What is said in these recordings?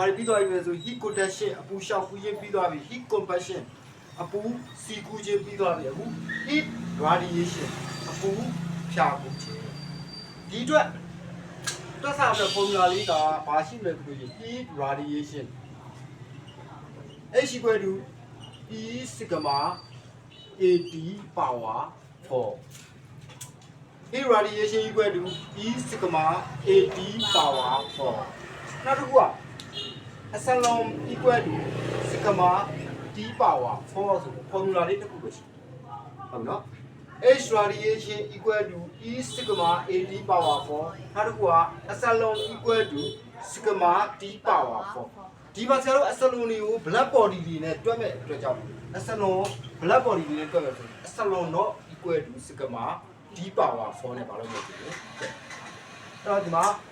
ဘာပြီးသွားပြီလဲဆို heat conduction အပူရှောင်ကူးခြင်းပြီးသွားပြီ heat compression အပူစီကူးခြင်းပြီးသွားပြီအခု heat radiation အပူဖြာကူးခြင်းဒီအတွက်တွက်စားတဲ့ formula လေးကဘာရှိမလဲဆိုရင် heat radiation H equal to E sigma AT power 4 heat radiation equal to E sigma AT power 4နောက်တစ်ခုက အစလုံး equal to sigma T power 4ဆိုတဲ့ formula လေးတစ်ခုပဲရှိတယ်ဟုတ်နော် H radiation equal to E sigma AT power 4နောက်တစ်ခုကအစလုံး equal to sigma T power 4ဒီမှာဆရာတို့အစလုံးတွေကို blood body တွေနဲ့တွက်မဲ့အတွက်ကြောင့်အစလုံး blood body တွေနဲ့တွက်မဲ့ဆိုရင်အစလုံးတော့ equal to sigma D power 4နဲ့ပါလို့မျိုးဖြစ်တယ်အဲ့တော့ဒီမှာ H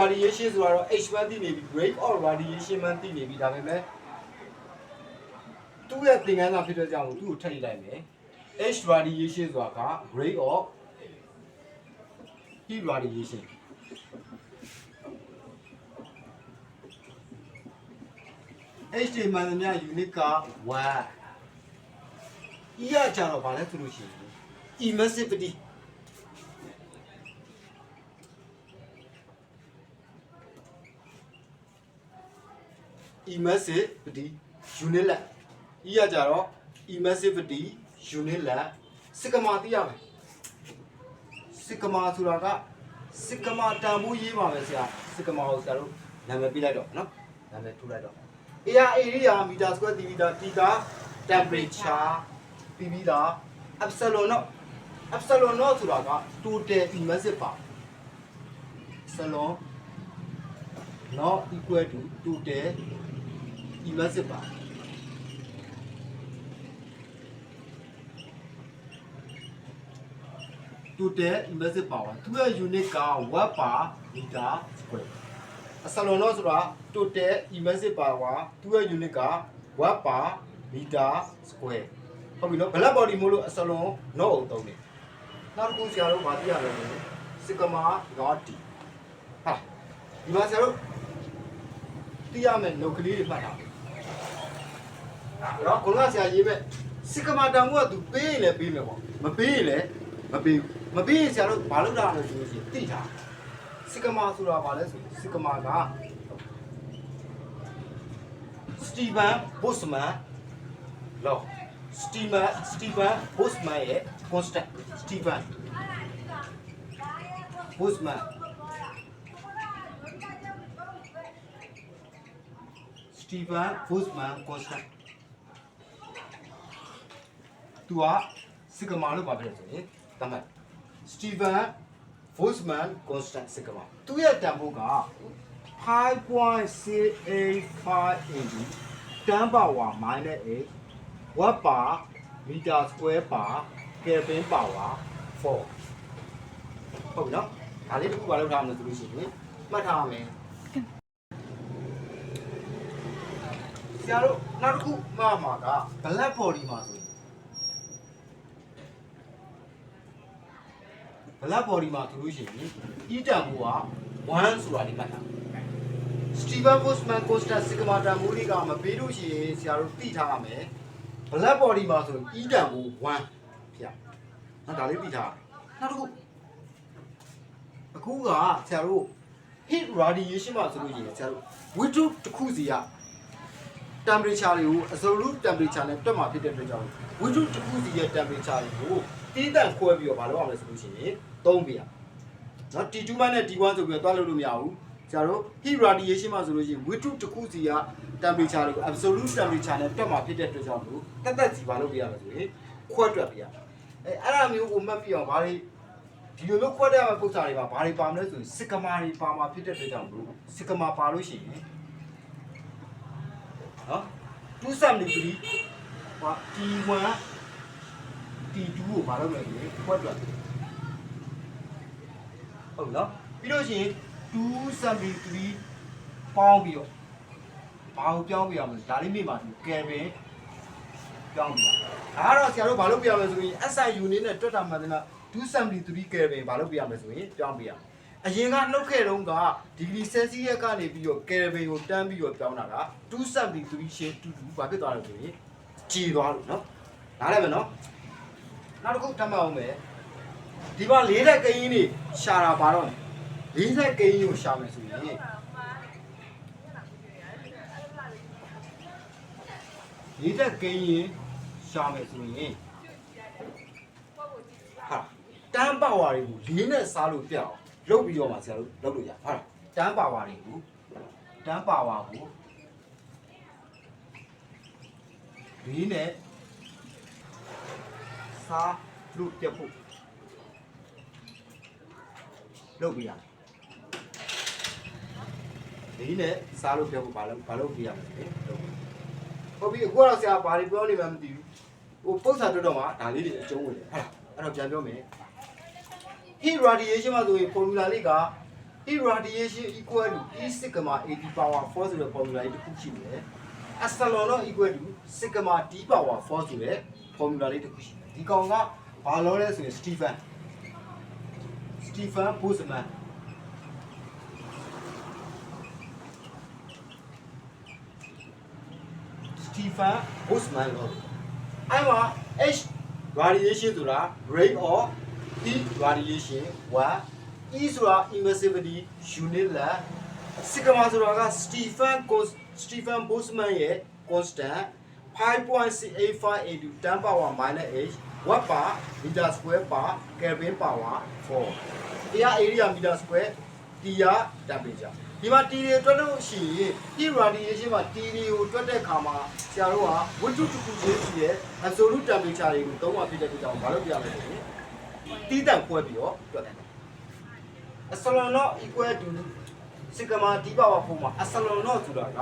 radiation ဆိုတာတော့ H1 သိနေပြီ rate of radiation မှသိနေပြီဒါပေမဲ့သူ့ရဲ့သင်္ကန်းစာဖြစ်တဲ့ကြောင့်သူ့ကိုထည့်လိုက်မယ် H radiation ဆိုတာက rate of heat radiation H တွေမှန်သမျှ unit က1 E ရကြတော့ဗာလဲဆိုလို့ရှိရင် emissivity emissivity unit လက် E ရကြတော့ emissivity unit လက် sigma သိရမယ် sigma ဆိုတာက sigma တန်ဖိုးရေးပါမယ်ဆရာ sigma ကိုဆရာတို့နာမည်ပြလိုက်တော့နော်နာမည်ထုတ်လိုက်တော့ AR area meter square တည်ပြီးသား T က temperature ပြီးပြီးသား epsilon တော့ epsilon တော့ဆိုတာက total emissive power epsilon not equal to total emissive power total emissive power သူရဲ့ unit က watt per meter square အစလုံးတော့ဆိုတာ total emissive power သူရဲ့ unit က watt per meter square ဟုတ်ပြီနော် black body မို့လို့အစလုံး not ကိုသုံးတယ်နောက်တစ်ခုဆရာတို့ဗာသိရမယ်ဆိုရင် sigma not d ဟာဒီမှာဆရာတို့သိရမယ် note ကလေးတွေမှတ်ထားမယ်အဲ့တော့ခု နကဆရာရေးမဲ့ sigma တန်ဖိုးကသူပေးရင်လည်းပေးမယ်ပေါ့မပေးရင်လည်းမပေးဘူးမပေးရင်ဆရာတို့ဘာလုပ်တာလဲဆိုလို့ရှိရင်သိတာစီကမာဆိုတာဘာလဲဆိုစီကမာကစတီဗန်ဘုတ်မန်လောစတီဗန်စတီဗန်ဘုတ်မန်ရဲ့ constant စတီဗန်ဘုတ်မန်စတီဗန်ဘုတ်မန် constant သူကစီကမာလို့ပြောပြတယ်ဆိုရင်တတ်မှတ်စတီဗန် Boltzmann constant sigma သူ့ရဲ့တန်ဖိုးက5.685 into 10 power minus 8 watt per meter square per kelvin power 4ဟုတ်ပြီနော်ဒါလေးတစ်ခုပါလောက်ထားမယ်ဆိုလို့ရှိရင်မှတ်ထားမယ်ဆရာတို့နောက်တစ်ခုမှားမှာက black body မှာဆိုရင် black body မှာဆိုလို့ရှိရင် E တန်ဖိုးက1ဆိုတာလေးမှတ်ထား Steven Boltzmann constant sigma တန်ဖိုးလေးကမပေးလို့ရှိရင်ဆရာတို့သိထားရမယ် black body မှာဆိုရင် E တန်ဖိုး1ဖြစ်။နော်ဒါလေးသိထားရမယ်။နောက်တစ်ခုအခုကဆရာတို့ heat radiation မှာဆိုလို့ရှိရင်ဆရာတို့ withdrew တစ်ခုစီက temperature တွေကို absolute temperature နဲ့တွက်မှာဖြစ်တဲ့အတွက်ကြောင့် withdrew တစ်ခုစီရဲ့ temperature တွေကိုတီးတန့်ခွဲပြီးတော့မလုပ်အောင်လဲဆိုလို့ရှိရင်သုံးပြရနော် T2 နဲ့ T1 ဆိုပြီးတော့တွက်လို့လို့မရဘူးကျတော့ heat radiation မှာဆိုလို့ရှိရင် withdrew တစ်ခုစီက temperature တွေကို absolute temperature နဲ့တွက်မှာဖြစ်တဲ့အတွက်ကြောင့်လို့တက်တက်စီပါလုပ်ပြရမယ်ဆိုရင်ခွဲတွက်ပြရအဲအဲ့ဒါမျိုးကိုမှတ်ပြီးအောင်ဘာတွေဒီလိုမျိုးခွဲတတ်ရမယ့်ပု္ပ္ပာတွေပါဘာတွေပါမလဲဆိုရင်စစ်ကမာတွေပါမှာဖြစ်တဲ့အတွက်ကြောင့်လို့စစ်ကမာပါလို့ရှိရင်နော်273 ဟာ T1 T2 ကိုမလုပ်နိုင်ဘူးခွက်တွက်ဟုတ်နော်ပြီးလို့ရှိရင်273ပေါင်းပြီးတော့ဘာကိုပြောင်းပြရမလဲဒါလေးမိပါသူကယ်ဗင်ပြောင်းပြဒါကတော့ဆရာတို့ဘာလုပ်ပြရမလဲဆိုရင် SI unit နဲ့တွက်တာမှန်တယ်လား273 Kelvin ဘာလုပ်ပြရမလဲဆိုရင်ပြောင်းပြရအရင်ကနှုတ်ခဲ့တုန်းကဒီဂရီဆယ်စီယက်ကနေပြီးတော့ကယ်ရဘင်ကိုတန်းပြီးတော့ပြောင်းတာက273ရှင်းတူတူဘာဖြစ်သွားလဲဆိုရင် ကြည်သွားလို့နော်နားလည်မယ်နော်နောက်တစ်ခုထပ်မအောင်မယ်ဒီမှာလေးတဲ့ကရင်နေရှာတာပါတော့လေးတဲ့ကရင်ကိုရှာမယ်ဆိုရင်လေးတဲ့ကရင်ရှာမယ်ဆိုရင်ဟာတန်းပါဝါတွေကိုလေးနဲ့စားလို့ပြအောင်လုပ်ပြီးတော့မှဆရာတို့လုပ်လို့ရဟာတန်းပါဝါတွေကိုတန်းပါဝါကို လေးနဲ့စားလို့ပြဖို့လုပ်ပြရမယ်လေးနဲ့စားလို့ပြဖို့ဘာလို့ဘာလို့ပြရမလဲလုပ်ဟုတ်ပြီအခုတော့ဆရာဘာတွေပြောနေမှမသိဘူးဟိုပုတ်စာတွတ်တော့မှဒါလေးတွေအကျုံးဝင်တယ်ဟာအဲ့တော့ပြန်ပြောမယ် heat radiation မှာဆိုရင် formula လေးက heat radiation equal to E sigma AT power 4ဆိုတဲ့ formula လေးတစ်ခုရှိတယ်။ epsilon တော့ equal to sigma D power 4ဆိုတဲ့ formula လေးတစ်ခုရှိတယ်။ဒီကောင်ကဘာလို့လဲဆိုရင် Stephen Stephen Boltzmann Stephen Boltzmann လို့အဲ့မှာ H radiation ဆိုတာ rate of heat radiation 1 E ဆိုတာ emissivity unit length sigma ဆိုတာက Stephen Cos Stephen Boltzmann ရဲ့ constant 5.685 into 10 power minus h watt per meter square per kelvin power 4 air area meter square တီယာ temperature ဒီမှာတီတွေတွက်လို့ရှိရင် heat radiation မှာတီတွေကိုတွက်တဲ့အခါမှာဆရာတို့ကဝတ္ထုတစ်ခုချင်းရှိတဲ့ absolute temperature တွေကိုသုံးမှဖြစ်တဲ့အတွက်ကြောင့်ဘာလို့ပြရမလဲဆိုရင်တီးတန့်ခွဲပြီးတော့တွက်တယ် epsilon naught equal to sigma d power 4မှာ epsilon naught ဆိုတာက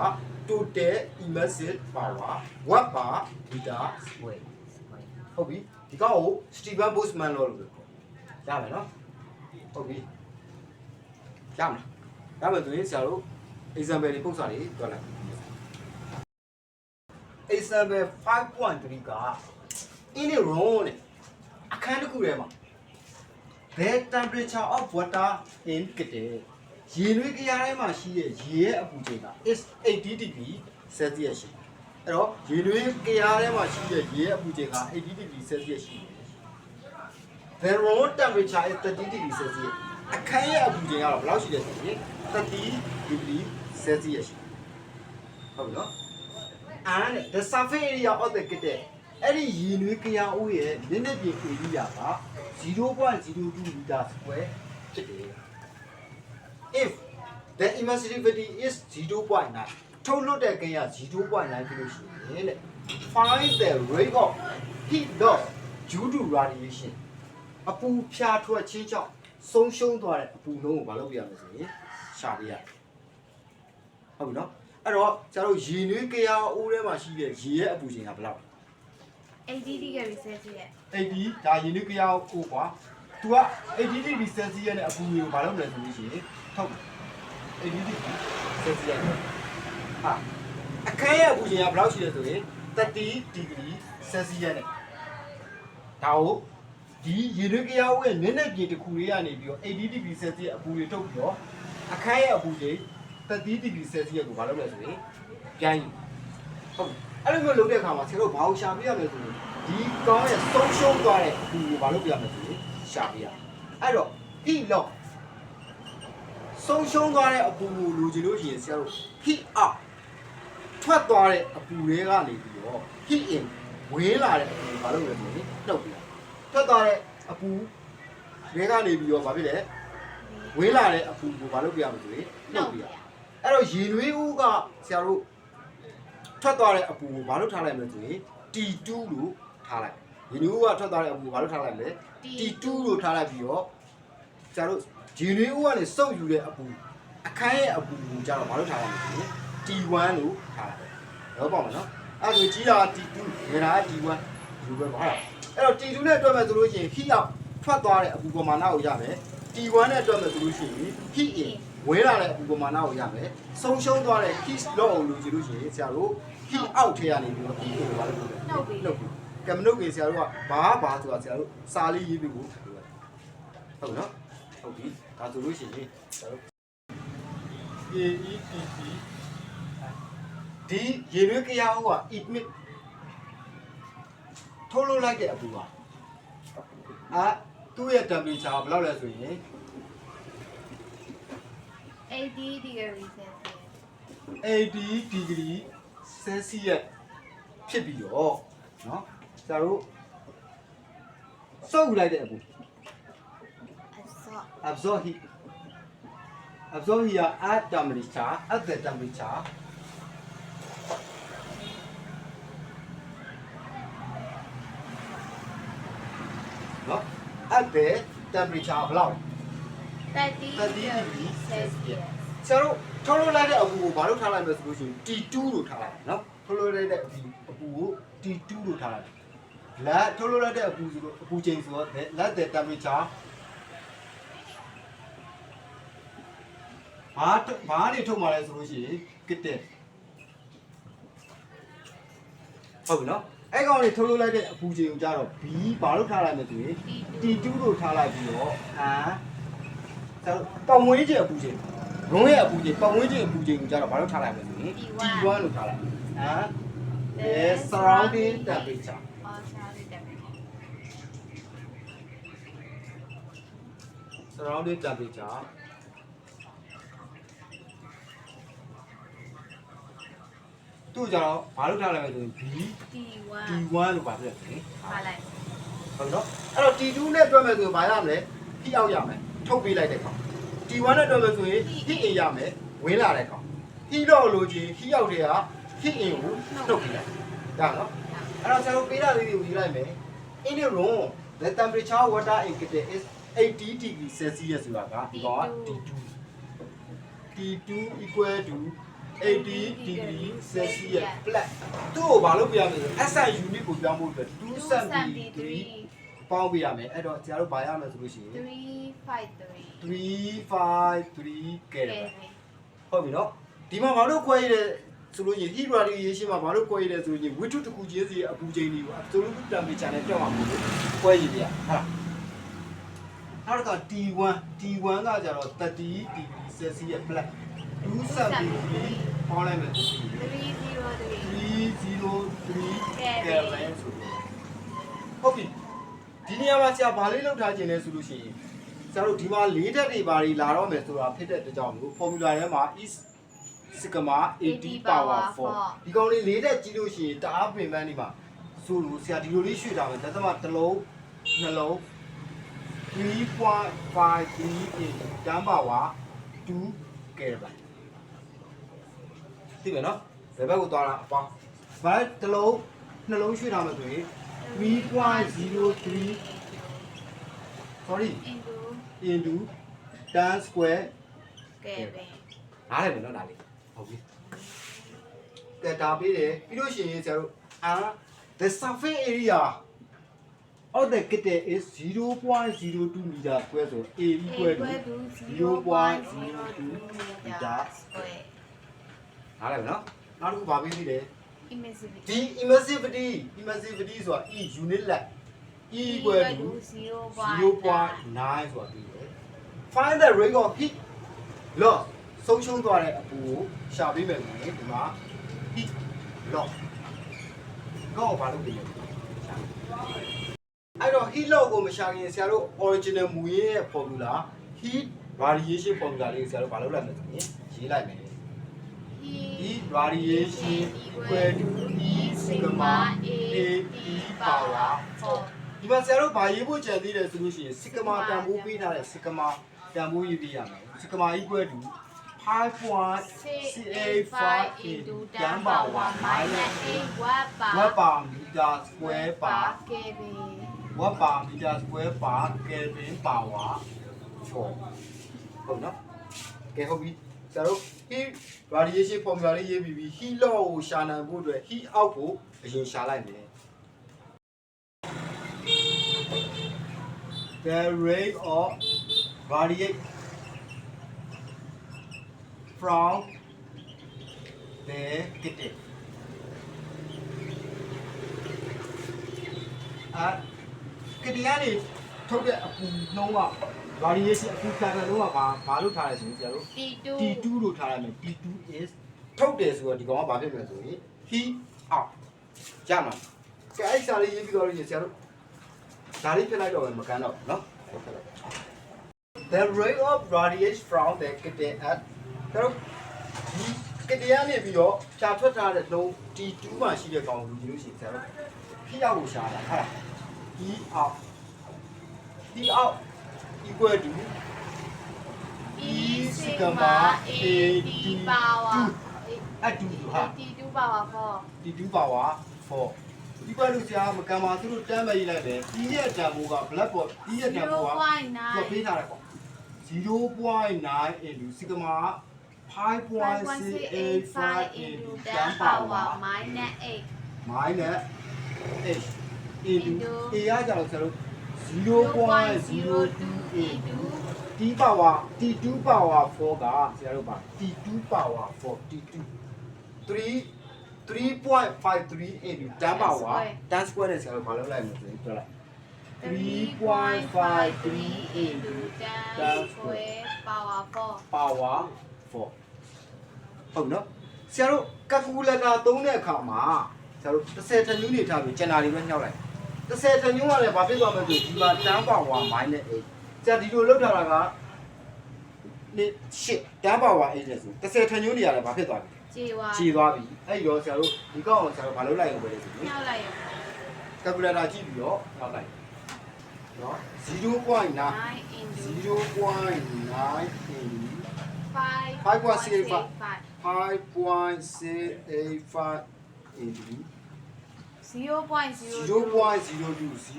total emissive power watt per meter square ဟုတ်ပြီဒီကောင်ကို Stephen Boltzmann law လို့ပြောရမယ်နော်ဟုတ်ပြီရမလားရမယ်ဆိုရင်ဆရာတို့ example တွေပုံစံတွေတွက်လိုက် example 5.3က in a room နဲ့အခန်းတစ်ခုထဲမှာ the temperature of water in ကတဲ့ ရေနွေးကြရာထဲမှာရှိတဲ့ရေရဲ့အပူချိန်က is 80 degree celsius ရှိတယ်အဲ့တော့ရေနွေးကြရာထဲမှာရှိတဲ့ရေရဲ့အပူချိန်က80 degree celsius ရှိတယ် the room temperature is 30 degree celsius အခန်းရဲ့အပူချိန်ကတော့ဘယ်လောက်ရှိလဲဆိုရင်30 degree celsius ရှိတယ်ဟုတ်ပြီနော် and the surface area of the ကတဲ့အဲ့ဒီရေနွေးကြရာဦးရဲ့နည်းနည်းပြင် area က0.02 meter square ဖြစ်တယ် if the emissivity is 0.9ထုတ်လွှတ်တဲ့ကိန်းက0.9ဖြစ်လို့ရှိရင်တဲ့ find the rate of heat loss due to radiation အပူဖြာထွက်ခြင်းကြောင့်ဆုံးရှုံးသွားတဲ့အပူနှုန်းကိုမလုပ်ပြရမယ်ဆိုရင်ရှာပြရတယ်ဟုတ်ပြီနော်အဲ့တော့ကျတို့ရေနွေးကြရာအိုးထဲမှာရှိတဲ့ရေရဲ့အပူချိန်ကဘယ်လောက်လဲ80 degree celsius 80ဒါရင်းနှီးကြောက်ကိုကွာ तू က80 degree celsius နဲ့အပူတွေကိုမလုပ်လဲဆိုလို့ရှိရင်ထုတ်80 degree celsius ဟာအခန်းရဲ့အပူချိန်ကဘယ်လောက်ရှိလဲဆိုရင်30 degree celsius နဲ့ဒါကိုဒီရေရွေးကြောက်ရဲ့နည်းနည်းပြင်တစ်ခုလေးကနေပြီးတော့80 degree celsius အပူတွေထုတ်ပြီးတော့အခန်းရဲ့အပူချိန်30 degree celsius ကိုမလုပ်လဲဆိုရင်ပြန်ယူဟုတ်ပြီအဲ့လိုမျိုးလုပ်တဲ့အခါမှာဆရာတို့ဘာကိုရှာပြရမလဲဆိုရင်ဒီကောင်းရဲ့ဆုံးရှုံးသွားတဲ့အပူကိုမလုပ်ပြရမယ်ဆိုရင် ရှာပြရအဲ့တော့ heat loss ဆုံးရှုံးသွားတဲ့အပူကိုလိုချင်လို့ရှိရင်ဆရာတို့ heat up ထွက်သွားတဲ့အပူတွေကနေပြီးတော့ heat in ဝေးလာတဲ့အပူကိုမလုပ်လဲဆိုရင်နှုတ်ပြရထွက်သွားတဲ့အပူတွေကနေပြီးတော့ဘာဖြစ်လဲဝေးလာတဲ့အပူကိုမလုပ်ပြရမယ်ဆိုရင်နှုတ်ပြရအဲ့တော့ရေနွေးဦးကဆရာတို့ထွက်သွားတဲ့အပူကိုဘာလို့ထားလိုက်မလဲဆိုရင် T2 လို့ထားလိုက်ရေနွေးဦးကထွက်သွားတဲ့အပူကိုဘာလို့ထားလိုက်မလဲ T2 လို့ထားလိုက်ပြီးတော့ကျတို့ရေနွေးဦးကနေစုပ်ယူတဲ့အပူအခန်းရဲ့အပူကိုကျတော့ဘာလို့ထားလိုက်မလဲဆိုရင် T1 လို့ထားလိုက်တော့ပေါ့မနော်အဲ့ဒါဆိုကြီးတာ T2 ငယ်တာက T1 ဒီလိုပဲပါလားအဲ့တော့ T2 နဲ့တွက်မယ်ဆိုလို့ရှိရင် heat out ထွက်သွားတဲ့အပူပမာဏကိုရမယ် T1 နဲ့တွက်မယ်ဆိုလို့ရှိရင် heat in ဝဲလာတဲ့အပူပမာဏကိုရမယ်ဆုံးရှုံးသွားတဲ့ heat loss ကိုလိုချင်လို့ရှိရင်ဆရာတို့ heat out ထဲကနေပြီးတော့ heat ကိုဘာလို့လုပ်လဲနှုတ်ပြီးလုပ်ပြီး ကမ္မနုတ်ကဆရာတို့ကဘာဘာဆိုတာဆရာတို့စာလေးရေးပြီးကိုဟုတ်ပြီနော် ဟုတ်ပြီဒါဆိုလို့ရှိရင်ကျွန်တော် A E P P ဒီရေရွေးကြရအောင်က emit ထိုးလို့လိုက်တဲ့အပူပါအာသူ့ရဲ့ temperature ဘယ်လောက်လဲဆိုရင် 80 degree celsius 80 degree celsius ဖြစ်ပြီးတော့เนาะ ဆရာတို့စုပ်လိုက်တဲ့အပူ absorb absorb heat absorb heat at temperature at the temperature no at the temperature ဘယ်လောက် 30 30 degree celsius ဆရာတို့ထုတ်လို့လိုက်တဲ့အပူကိုဘာလို့ထားလိုက်မလဲဆိုလို့ရှိရင် T2 လို့ထားလိုက်နော်ထုတ်လို့လိုက်တဲ့အပူကို T2 လို့ထားလိုက် လက်ထုတ်လို့လိုက်တဲ့အပူဆိုတော့အပူချိန်ဆိုတော့ let the temperature ဘာဘာနေထုတ်မှလဲဆိုလို့ရှိရင်ကစ်တဲ့ဟုတ်ပြီနော်အဲ့ကောင်လေးထုတ်လို့လိုက်တဲ့အပူချိန်ကိုကြတော့ B ဘာလို့ထားလိုက်မလဲဆိုရင် T2 လို့ထားလိုက်ပြီးတော့အာဆရာတို့ပတ်ဝန်းကျင်အပူချိန်လုံးရဲ့အပူချိန်ပတ်ဝန်းကျင်အပူချိန်ကိုကြတော့ဘာလို့ထားလိုက်မလဲဆိုရင် T1 လို့ထားလိုက်အာ the surrounding temperature or surrounding temperature surrounding temperature သူ့ကြတော့ဘာလို့ထားလိုက်မလဲဆိုရင် B T1 T1 လို့ပါပြည့်တယ်ပါလိုက်ဟုတ်နော်အဲ့တော့ T2 နဲ့တွက်မယ်ဆိုရင်ဘာရမလဲဖိအောက်ရမယ်ထုတ်ပေးလိုက်တဲ့ကောင် T1 နဲ့တွက်မယ်ဆိုရင်ဖိအင်ရမယ်ဝင်လာတဲ့ကောင်ဖိတော့လို့ချင်းဖိအောက်တွေကဖိအင်ကိုနှုတ်ပေးလိုက်ဒါနော် အဲ့တော့ကျွန်တော်ပေးတာလေးတွေကိုရေးလိုက်မယ် in the room the temperature water in kitchen is 80 degree celsius ဆိုတာကဒီကောင်က T2 T2 equal to 80 degree celsius plus သူ့ကိုဘာလို့ပြရမလဲဆို SI unit ကိုပြောင်းဖို့အတွက်273ပေါင်းပေးရမယ်အဲ့တော့ဆရာတို့ဗာရမယ်ဆိုလို့ရှိရင်353 353 Kelvin Kelvin ဟုတ်ပြီနော်ဒီမှာဘာလို့ခွဲရတဲ့ ဆိုလို့ရှိရင် heat radiation မှာဘာလို့ခွဲရတဲ့ဆိုရင်ဝိတုတစ်ခုချင်းစီအပူချိန်တွေကို absolute temperature နဲ့တွက်မှာမဟုတ်ဘူးခွဲရပြဟာနောက်က T1 T1 ကကြတော့30 degree celsius plus 273ပေါင်းလိုက်မယ်ဆိုရင်303 303 Kelvin ဆိုတော့ဟုတ်ပြီဒီနေရာမှာဆရာဘာလေးလောက်ထားခြင်းလဲဆိုလို့ရှိရင်ဆရာတို့ဒီမှာလေးဓာတ်တွေဘာတွေလာတော့မယ်ဆိုတာဖြစ်တဲ့အတွက်ကြောင့်မို့ formula ထဲမှာ is sigma 80 power 4ဒီကောင်လေးလေးဓာတ်ကြီးလို့ရှိရင်တအားပင်ပန်းနေမှာဆိုလို့ဆရာဒီလိုလေးရွှေ့ထားမယ်ဒသမတစ်လုံးနှလုံး3.53 in 10 power 2 Kelvin သိမယ်နော်ဘယ်ဘက်ကိုသွားတာအပေါင်းဘာတစ်လုံးနှလုံးရွှေ့ထားမယ်ဆိုရင်3.03 sorry into into 10 square Kelvin နားလည်မယ်နော်ဒါလေး ဟုတ်ပြီကဲဒါပေးတယ်ပြီးလို့ရှိရင်ဆရာတို့အာ the surface area of the kitten is 0.02 meter square ဆို A equal to 0.02 meter square နားလည်မယ်နော်နောက်တစ်ခုဗာပေးသေးတယ် emissivity ဒီ emissivity emissivity ဆိုတာ E unit length E equal to 0.9 ဆိုတာပြီးတယ် find the rate of heat loss ဆုံးရှုံးသွားတဲ့အပူကိုရှာပေးမယ်ဆိုရင်ဒီမှာ heat loss ကောဘာလို့ပြင်လဲအဲ့တော့ heat loss ကိုမရှာခင်ဆရာတို့ original မူရင်းရဲ့ formula heat radiation formula လေးကိုဆရာတို့ဘာလုပ်လိုက်မလဲဆိုရင်ရေးလိုက်မယ် heat radiation equal to E sigma A T power 4ဒီမှာဆရာတို့ဘာရေးဖို့ကြံသေးတယ်ဆိုလို့ရှိရင် sigma တန်ဖိုးပေးထားတဲ့ sigma တန်ဖိုးရေးပေးရမယ် sigma equal to 5.685 into 10 power minus 8 watt per 1 per meter square per Kelvin 1 per meter square per Kelvin power 4ဟုတ်နော်ကဲဟုတ်ပြီဆရာတို့ heat radiation formula လေးရေးပြီးပြီ heat law ကိုရှာနိုင်ဖို့အတွက် heat out ကိုအရင်ရှာလိုက်မယ် the rate of radiate from the kitten အာကတိကနေထုတ်တဲ့အပူနှုံးက variation အခုခံတဲ့လုံးကဘာဘာလို့ထားလဲဆိုရင်ကျတော့ T2 T2 လို့ထားရမယ် T2 is ထုတ်တယ်ဆိုတော့ဒီကောင်ကဘာဖြစ်မလဲဆိုရင် he out ရမှာကဲအဲ့စာလေးရေးပြီးတော့ရေဆရာတို့ဒါလေးပြလိုက်တော့မယ်မကန်တော့ဘူးเนาะ The ray of radiation from the kidney at တို့ဒီကတည်းကနေပြီးတော့ဖြာထွက်ထားတဲ့လုံး T2 မှာရှိတဲ့ကောင်ကိုလူကြီးလို့ရှိရင်ဆရာတို့ဖိအောင်ကိုရှာတာဟုတ်လား he out he out equal to E sigma AD power အတူတူဟာ T2 power 4 T2 power 4ဒီကွာလို့ဆရာမကံပါသူတို့တမ်းမရေးလိုက်တယ်ဒီရဲ့တန်ဖိုးက black board ဒီရဲ့တန်ဖိုးကသူကပေး0.9ထားတယ်ပေါ့0.9 into sigma 5.685 into 10 power minus 8 minus h into a ရကြတော့ဆရာတို့ 0.02 into t power t2 power 4ကဆရာတို့ပါ t2 power 4 t2 3 3.53 into 10 power 10 square နဲ့ဆရာတို့ဘာလုပ်လိုက်မလဲဆိုရင်ပြောလိုက် 3.53 into 10 square power 4 power 4ဟုတ်နော်ဆရာတို့ calculator သုံးတဲ့အခါမှာဆရာတို့30ထညူးနေထားပြီးကျန်တာတွေပဲညှောက်လိုက်30ထညူးကလည်းဘာဖြစ်သွားမလဲဆိုဒီမှာ10 power minus 8ဆရာဒီလိုလောက်ထားတာကနေရှစ်10 power 8နဲ့ဆို30ထညူးနေရတယ်ဘာဖြစ်သွားပြီကျေဝါခြေသွားပြီအဲ့ရောဆရာတို့ဒီကောက်အောင်ဆရာတို့ဘာလုပ်လိုက်ရုံပဲလေဆိုရင်ညှောက်လိုက်ရ calculator ကြည့်ပြီးတော့ညှောက်လိုက်နော်0.9 9 into 0.9 5 5.65 5.685 into 0.02 0.02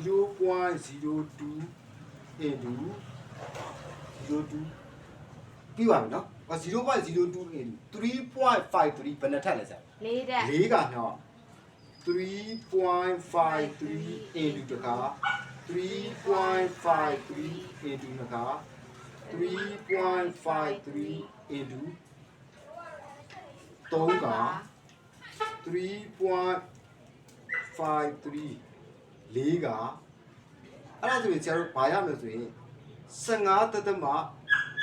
0.02 into 02ပြီးပါပြီနော်0.02 into 3.53ဘယ်နဲ့ထက်လဲဆရာလေးတက်၄ကညော3.53 into တခါ3.53 into တခါ 3.53 into 3က3.53 4ကအဲ့ဒါဆိုရင်ဆရာတို့ဘာရမလဲဆိုရင်15တသမ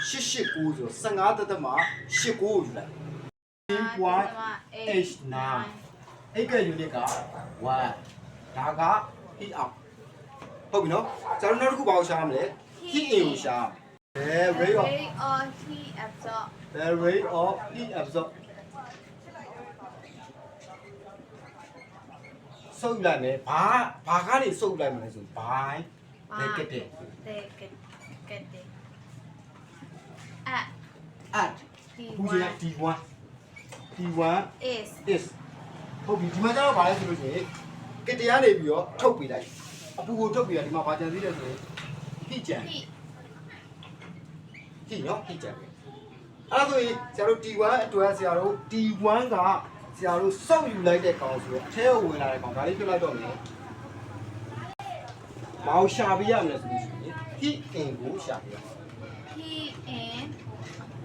889ဆို15တသမ89ကိုယူလိုက်3.89အဲ့က unit က1ဒါက heat out ဟုတ်ပြီနော်ကျွန်တော်နောက်တစ်ခုဘာကိုရှာရမလဲ heat in ကိုရှာရမယ် the rate of rate of heat absorb the rate of heat absorb စုပ်လိုက်မယ်ဘာဘာကနေစုပ်လိုက်မလဲဆို by negative the get get the at at အခုချိန်က t1 t1 t1 is is ဟုတ်ပြီဒီမှာကျတော့ဘာလဲဆိုလို့ရှိရင်ကတည်းကနေပြီးတော့ထုတ်ပေးလိုက်အပူကိုထုတ်ပေးတာဒီမှာဘာကြံသေးလဲဆိုရင် heat ကြံ heat ဟိနော်ဟိကြတယ်အဲ့ဒါဆိုရင်ဆရာတို့ T1 အတွက်ဆရာတို့ T1 ကဆရာတို့စောက်ယူလိုက်တဲ့ကောင်ဆိုတော့အထဲကိုဝင်လာတဲ့ကောင်ဒါလေးပြလိုက်တော့မယ်မောင်ရှာပြရမယ်ဆိုလို့ရှိရင် heat in ကိုရှာပြရမယ် heat in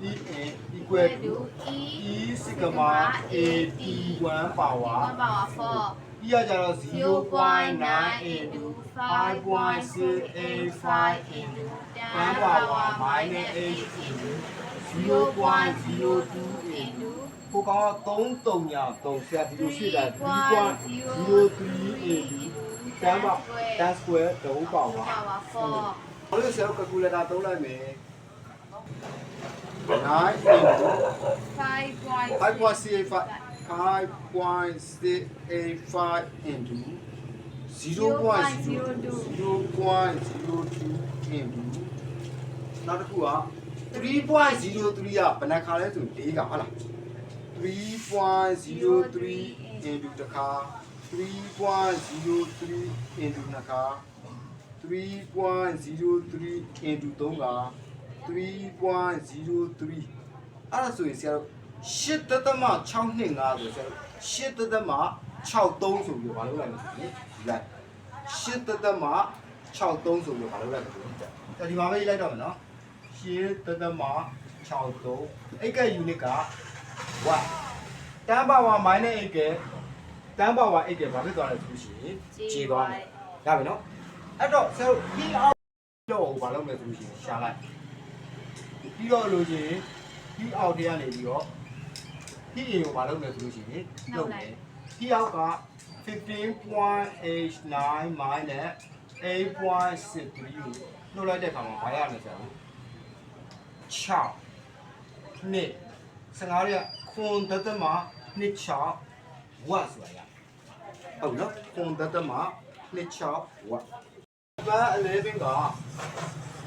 heat in equal to e E sigma AT1 power one power 4 E ကကြတော့0.9 into 5.685 into 10 power minus 8 into 0.02 into ကိုကောင်က3 3ညာ3ဆရာဒီလိုရှိတာ3.03 into 10 power 10 square ဒုံးပါဝါ power 4ဘာလို့ဆရာကယ်ကူလေတာသုံးလိုက်မယ်9 into 5.685 5.685 into 0.02 into နောက်တစ်ခုက3.03ကဘယ်နှခါလဲဆို4ကဟုတ်လား3.03 into တစ်ခါ3.03 into နှစ်ခါ3.03 into 3က3.03အဲ့ဒါဆိုရင်ဆရာတို့ 8တသမ625ဆိုဆရာတို့8တသမ63ဆိုပြီးဘာလို့လဲမသိဘူးလိုက်8တသမ63ဆိုပြီးဘာလို့လဲမသိဘူးဒီမှာပဲရေးလိုက်တော့မယ်နော်8တသမ63အဲ့က unit က1တန်းပါဝါ minus 8ကတန်းပါဝါ8ကဘာဖြစ်သွားလဲဆိုလို့ရှိရင်ခြေသွားမယ်ရပြီနော်အဲ့တော့ဆရာတို့ heat out လို့ကိုဘာလုပ်မလဲဆိုလို့ရှိရင်ရှာလိုက်ပြီးတော့လို့ရှိရင်ဒီအောက်ထဲကနေပြီးတော့ ဒီအင်ကိုဘာလုပ်မလဲဆိုလို့ရှိရင်နှုတ်တယ်ဒီအောက်က15.89 minus 8.63ကိုနှုတ်လိုက်တဲ့အခါမှာဘာရမလဲဆိုတော့6နှစ်15ရက်ခွန်တသက်မှာနှစ်6ဝတ်ဆိုတာရဟုတ်နော်ခွန်တသက်မှာနှစ်6ဝတ် Number 11က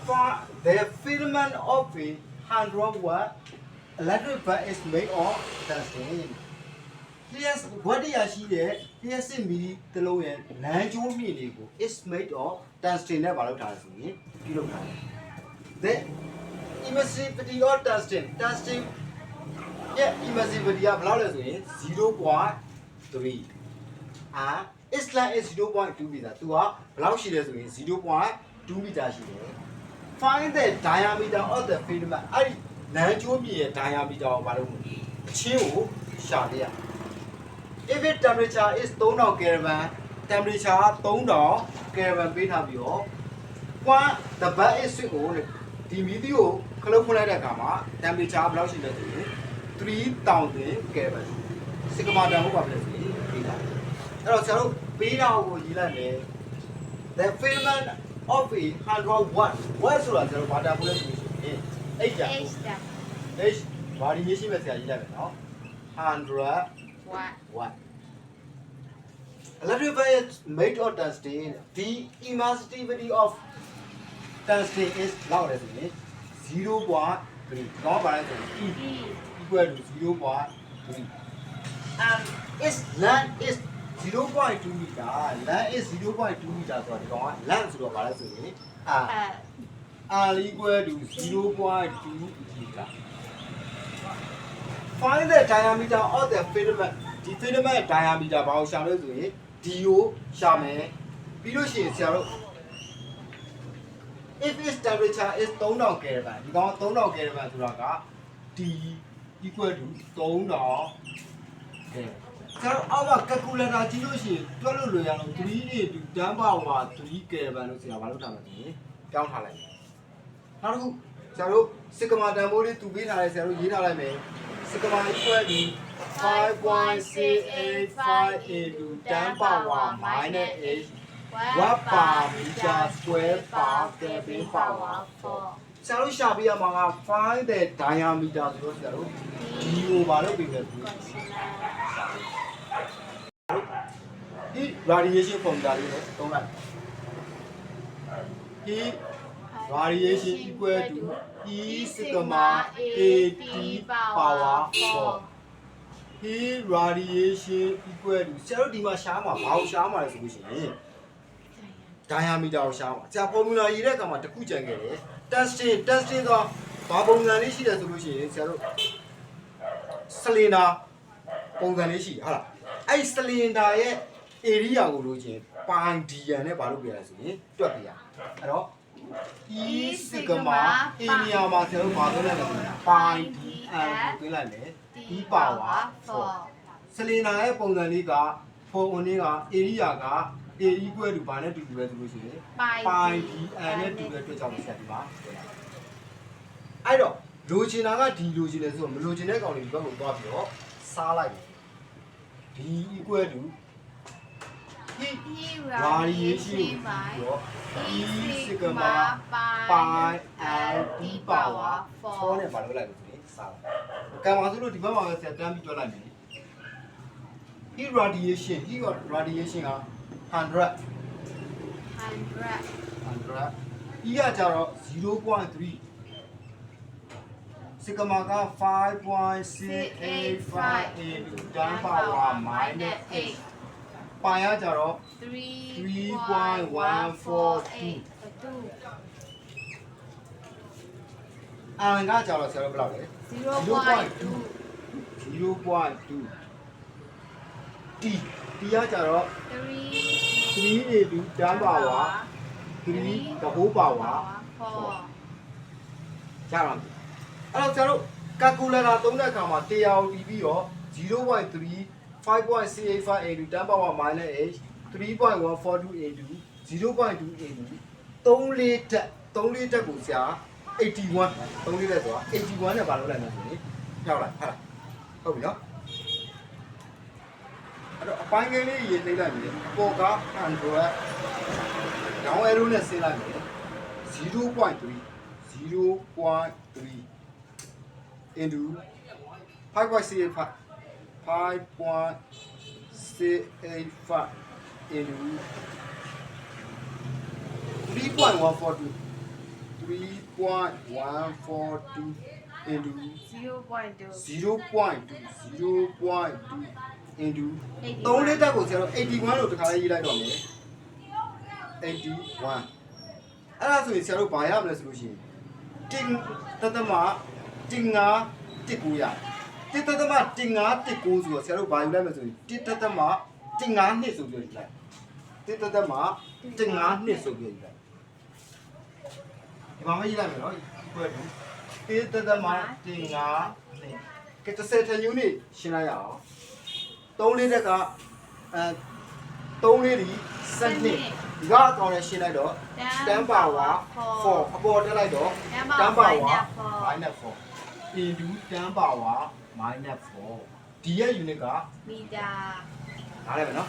for the filament of a 100 watt electric bulb is made of tungsten. Yes, what တရားရှိတဲ့ yes မီတလုံးရဲ့လမ်းကျိုးမြင့်လေးကို is made of tungsten နဲ့ဘာလုပ်ထားလဲဆိုရင်ပြုလုပ်ထားတယ်။ The emissivity of tungsten tungsten ရဲ့ emissivity ကဘယ်လောက်လဲဆိုရင်0.3အာ Islam is 0.2 meter သူကဘယ်လောက်ရှိလဲဆိုရင်0.2 meter ရှိတယ် find the diameter of the filament အဲ့ဒီ လမ်းကျိုးမြင့်ရဲ့ diameter ကိုဘာလို့မလဲအချင်းကိုရှာလိုက်ရ if it temperature is 3000 kelvin temperature 3000 kelvin ပေးထားပြီးတော့ one the bed is ကိုဒီမီဒီကိုခလုတ်ဖွင့်လိုက်တဲ့အခါမှာ temperature ဘယ်လောက်ရှိလဲဆိုရင်3000 kelvin စီကမာတန်ဟုတ်ပါပြီဆိုရင်ပေးတာအဲ့တော့ဆရာတို့ပေးတာကိုရေးလိုက်မယ် the filament of a 100 watt watt ဆိုတာကျွန်တော်ဘာတာပို့လဲဆိုရင် အဲ့ဒါ H တာ H ဘာဒီရေးရှိမဲ့ဆရာရေးလိုက်မယ်နော်100 what watt electric bulb is made of tungsten the emissivity of tungsten is လောက်လဲဆိုရင်0.3တော့ပါလဲဆိုရင် E D equal to 0.3 and its length is 0.2 meter length is 0.2 meter ဆိုတော့ဒီကောင်က length ဆိုတော့ဘာလဲဆိုရင်အာ uh r equal to 0.2 meter find the diameter of the filament ဒီ filament ရဲ့ diameter ဘာကိုရှာလို့ဆိုရင် d ကိုရှာမယ်ပြီးလို့ရှိရင်ဆရာတို့ if its temperature is 3000 kelvin ဒီကောင်3000 kelvin ဆိုတာက d equal to 3000 kelvin ဆရာတို့အောက်က calculator ကြည့်လို့ရှိရင်တွက်လို့လွယ်ရအောင်3 into 10 power 3 kelvin လို့ဆရာဘာလုပ်ထားမလဲဆိုရင်ပြောင်းထားလိုက်မယ် နောက်တစ်ခုဆရာတို့စကမာတန်ဖိုးလေးတူပေးထားတယ်ဆရာတို့ရေးထားလိုက်မယ်စကမာ equal to 5.685 into 10 power minus 8 watt per meter square per Kelvin power ဆရာတို့ရှာပြရမှာက find the diameter ဆိုတော့ဆရာတို့ဒီကိုဘာလို့ပြင်လဲဆိုတော့ဒီ radiation formula လေးနဲ့သုံးလိုက်ဒီ radiation equal to E sigma AT power 4 he radiation equal to ဆရာတို့ဒီမှာရှားမှာဘာကိုရှားမှာလဲဆိုလို့ရှိရင် diameter ကိုရှားမှာဆရာ formula ရေးတဲ့အခါမှာတစ်ခုကြံခဲ့တယ် testing testing ဆိုဘာပုံစံလေးရှိတယ်ဆိုလို့ရှိရင်ဆရာတို့ cylinder ပုံစံလေးရှိတယ်ဟုတ်လားအဲ့ cylinder ရဲ့ area ကိုလို့ချင်း pi dn နဲ့ဘာလို့ပြရလဲဆိုရင်တွက်ပြရအဲ့တော့ E sigma area မှာဆရာတို့ဘာသွင်းလိုက်လဲဆိုရင် pi dn ကိုသွင်းလိုက်မယ် E power 4စလင်နာရဲ့ပုံစံလေးကပုံအင်းလေးက area က A equal to ဘာနဲ့တူတူလဲဆိုလို့ရှိရင် pi d n နဲ့တူတဲ့အတွက်ကြောင့်ဆက်ဒီမှာအဲ့တော့လိုချင်တာကဒီလိုချင်တယ်ဆိုတော့မလိုချင်တဲ့ကောင်တွေဒီဘက်ကိုသွားပြီးတော့စားလိုက်တယ် d equal to He radiation radiation by တော့ E E sigma sigma pi pi l d power 4 4နဲ့ဘာလို့လိုက်လို့ဆိုရင်စားလိုက်ကံပါဆိုလို့ဒီဘက်မှာပဲဆက်တန်းပြီးတွက်လိုက်မယ် E radiation E radiation က100 100 100 E ကကြတော့0.3စီကမာက5.685 into 10 power minus 8 ပိုင်ကကြတော့ 3.148 အန်ကကြတော့ဆရာတို့ဘယ်လောက်လဲ0.2 0.2 T T ကကြတော့3 3 into 10 power 3 the whole power 4ရတော့ပြီအဲ့တော့ကျွန်တော်တို့ calculator သုံးတဲ့အခါမှာတရားကိုတီးပြီးတော့0.3 5.685 into 10 power minus h 3.142 into 0.2 into 3လေးတက်3လေးတက်ကိုဆရာ81 3လေးတက်ဆိုတာ81နဲ့ဘာလုပ်လိုက်လဲဆိုရင်ဖြောက်လိုက်ဟာဟုတ်ပြီနော်အဲ့တော့အပိုင်းကလေးရေးသိလိုက်ပြီအပေါ်က100 down arrow နဲ့ဆင်းလိုက်ပြီ0.3 0.3 into 5.685 5.685 into 3.142 3.142 into 0.2 0.2 0.2 into 81 3လေးတက်ကိုဆရာတို့81လို့တခါလေးရေးလိုက်တော့မယ်81အဲ့ဒါဆိုရင်ဆရာတို့ဘာရမလဲဆိုလို့ရှိရင်တင်တသမတင်ငါတစ်ကူရ တစ်တသမတင်ငါတစ်ကူဆိုတော့ဆရာတို့ဘာယူလိုက်မလဲဆိုရင်တစ်တသမတင်ငါနှစ်ဆိုပြီးယူလိုက်တစ်တသမတင်ငါနှစ်ဆိုပြီးယူလိုက်ဒီမှာမရေးလိုက်မယ်နော်ဘယ်လိုတစ်တသမတင်ငါနှစ်ကဲတစ်ဆယ်ထညူးနေရှင်းလိုက်ရအောင်3လေးတက်ကအဲ3လေးဒီစနစ်ဒီကအကောင်နဲ့ရှင်းလိုက်တော့10 power 4အပေါ်တက်လိုက်တော့10 power minus 4 into 10 power minus 4ဒီရဲ့ unit ကမီတာနားလည်မယ်နော်